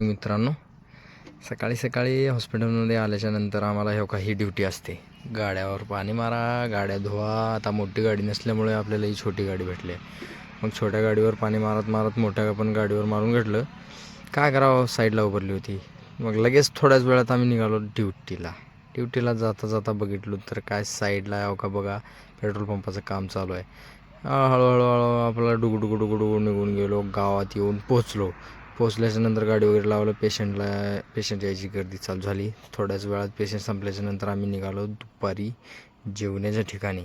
मित्रांनो सकाळी सकाळी हॉस्पिटलमध्ये आल्याच्यानंतर आम्हाला हे काही ड्युटी असते. गाड्यावर पाणी मारा गाड्या धुवा. आता मोठी गाडी नसल्यामुळे आपल्याला ही छोटी गाडी भेटली. आहे मग छोट्या गाडीवर पाणी मारत मारत मोठ्या पण गाडीवर मारून घेतलं. काय करावं साईडला उभारली होती. मग लगेच थोड्याच वेळात आम्ही निघालो ड्युटीला. ड्युटीला जाता जाता बघितलो तर काय साईडला यावं का बघा पेट्रोल पंपाचं काम चालू आहे. हळूहळू हळू आपला डुगडुगडुगडू निघून गेलो गावात येऊन पोचलो पोचल्याच्या नंतर गाडी वगैरे लावलं. पेशंटला पेशंट यायची गर्दी चालू झाली. थोड्याच वेळात पेशंट संपल्याच्या नंतर आम्ही निघालो दुपारी जेवण्याच्या ठिकाणी.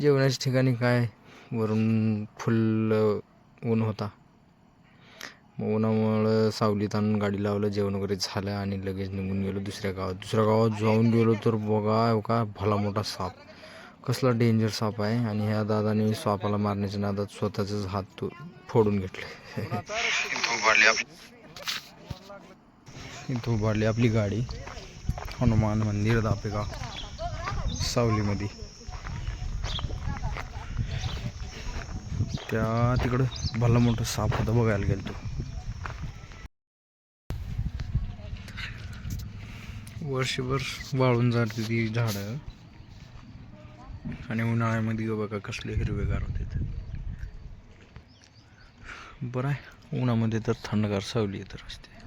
जेवण्याच्या ठिकाणी काय? वरून फुल ऊन होता. मग उन्हामुळं सावलीत आणून गाडी लावलं. जेवण वगैरे झालं आणि लगेच निघून गेलो दुसऱ्या गावात. दुसऱ्या गावात जाऊन गेलो तर बघा हो का भला मोठा साप. कसला डेंजर साप आहे. आणि ह्या दादाने सापाला मारण्याच्या नादात स्वतःचाच हात तो फोडून घेतले. उभारली आपली. इथं उभारली आपली गाडी. हनुमान मंदिर दापेगा सावलीमध्ये. त्या तिकडं भला मोठं साप होता बघायला गेलो तो वर्षभर वाळून जाते ती झाडं. आणि उन्हाळ्यामध्ये बघा कसले हिरवेगार होते बरं आहे. उन्हामध्ये तर थंडगार सावली येत असते.